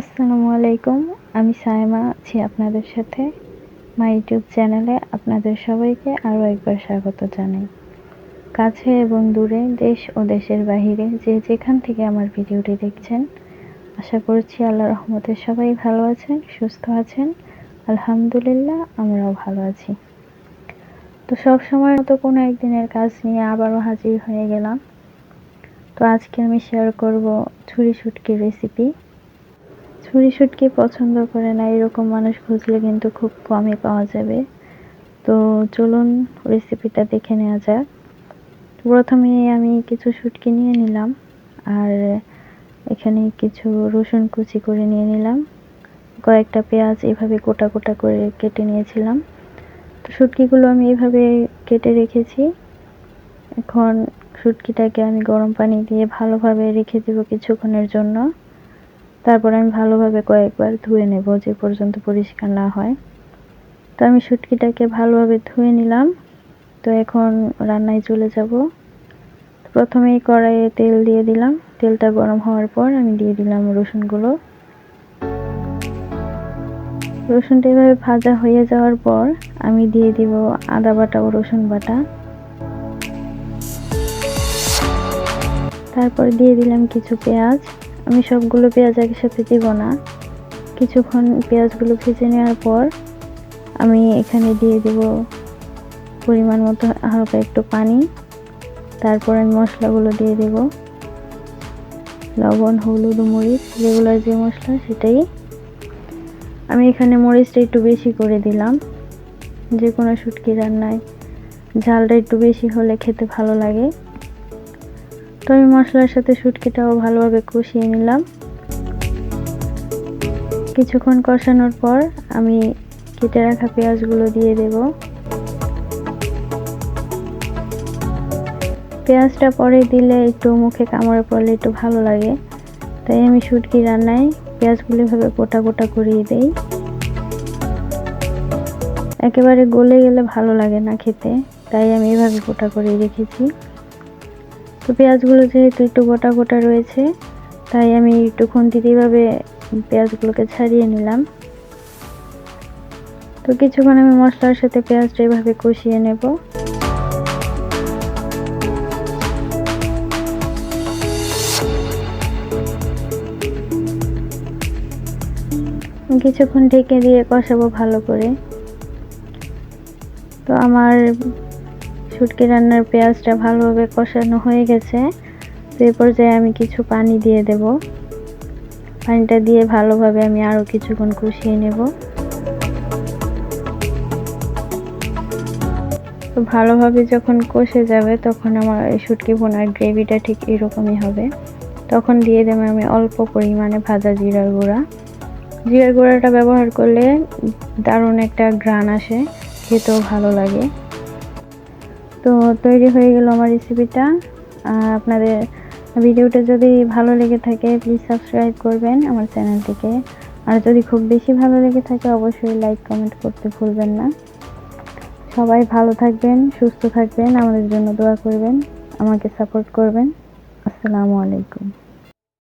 আসসালামু আলাইকুম। আমি সাইমা আছি আপনাদের সাথে। মাই ইউটিউব চ্যানেলে আপনাদের সবাইকে আরও একবার স্বাগত জানাই। কাছে এবং দূরে, দেশ ও দেশের বাহিরে যে যেখান থেকে আমার ভিডিওটি দেখছেন, আশা করছি আল্লাহ রহমতে সবাই ভালো আছেন, সুস্থ আছেন। আলহামদুলিল্লাহ, আমরাও ভালো আছি। তো সব সময় মতো কোনো একদিনের কাজ নিয়ে আবারও হাজির হয়ে গেলাম। তো আজকে আমি শেয়ার করব ছুরি শুটকির রেসিপি ছুরি শুটকি পছন্দ করে না, এরকম মানুষ খুঁজলে কিন্তু খুব কমই পাওয়া যাবে। তো চলুন রেসিপিটা দেখে নেওয়া যাক। প্রথমে আমি কিছু শুটকি নিয়ে নিলাম, আর এখানে কিছু রসুন কুচি করে নিয়ে নিলাম। কয়েকটা পেঁয়াজ এভাবে গোটা গোটা করে কেটে নিয়েছিলাম। তো শুটকিগুলো আমি এভাবে কেটে রেখেছি। এখন শুটকিটাকে আমি গরম পানি দিয়ে ভালোভাবে রেখে দেবো কিছুক্ষণের জন্য। তারপর আমি ভালোভাবে কয়েকবার ধুয়ে নেব যে পর্যন্ত পরিষ্কার না হয়। তো আমি শুটকিটাকে ভালোভাবে ধুয়ে নিলাম। তো এখন রান্নায় চলে যাব। প্রথমেই কড়াইয়ে তেল দিয়ে দিলাম। তেলটা গরম হওয়ার পর আমি দিয়ে দিলাম রসুনগুলো। রসুনটা এভাবে ভাজা হয়ে যাওয়ার পর আমি দিয়ে দিব আদা বাটা ও রসুন বাটা। তারপর দিয়ে দিলাম কিছু পেঁয়াজ। আমি সবগুলো পেঁয়াজ একসাথে দিব না। কিছুক্ষণ পেঁয়াজগুলো ভেজে নেওয়ার পর আমি এখানে দিয়ে দেব পরিমাণ মতো হালকা একটু পানি। তারপর আমি মশলাগুলো দিয়ে দেব। লবণ, হলুদ, মরিচ রেগুলার যে মশলা সেটাই। আমি এখানে মরিচটা একটু বেশি করে দিলাম। যে কোনো শুটকি রান্নায় ঝালটা একটু বেশি হলে খেতে ভালো লাগে। তো আমি মশলার সাথে শুটকিটাও ভালোভাবে কষিয়ে নিলাম। কিছুক্ষণ কষানোর পর আমি কেটে রাখা পেঁয়াজগুলো দিয়ে দেব। পেঁয়াজটা পরে দিলে একটু মুখে কামড়ে পড়লে একটু ভালো লাগে। তাই আমি শুটকি রান্নায় পেঁয়াজগুলো ভাবে গোটা গোটা করিয়ে দেই। একেবারে গলে গেলে ভালো লাগে না খেতে, তাই আমি এভাবে গোটা করে রেখেছি। তো পেঁয়াজগুলো যেহেতু একটু গোটা গোটা রয়েছে, তাই আমি একটু খুন্তিতে এইভাবে পেঁয়াজগুলোকে ছাড়িয়ে নিলাম। তো কিছুক্ষণ আমি মশলার সাথে পেঁয়াজটা এভাবে কষিয়ে নেব। কিছুক্ষণ ঢেকে দিয়ে কষাবো ভালো করে। তো আমার শুটকি রান্নার পেঁয়াজটা ভালোভাবে কষানো হয়ে গেছে। তো এই পর্যায়ে আমি কিছু পানি দিয়ে দেব। পানিটা দিয়ে ভালোভাবে আমি আরও কিছুক্ষণ কষিয়ে নেব। তো ভালোভাবে যখন কষে যাবে তখন আমার শুটকি ভোনার গ্রেভিটা ঠিক এরকমই হবে। তখন দিয়ে দেবো আমি অল্প পরিমাণে ভাজা জিরার গুঁড়া। জিরার গুঁড়াটা ব্যবহার করলে দারুণ একটা গ্রান আসে, খেতেও ভালো লাগে। তো তৈরি হয়ে গেল আমার রেসিপিটা আপনাদের ভিডিওটা যদি ভালো লেগে থাকে প্লিজ সাবস্ক্রাইব করবেন আমার চ্যানেলটিকে আর যদি খুব বেশি ভালো লেগে থাকে, অবশ্যই লাইক কমেন্ট করতে ভুলবেন না। সবাই ভালো থাকবেন, সুস্থ থাকবেন, আমাদের জন্য দোয়া করবেন, আমাকে সাপোর্ট করবেন। আসসালামু আলাইকুম।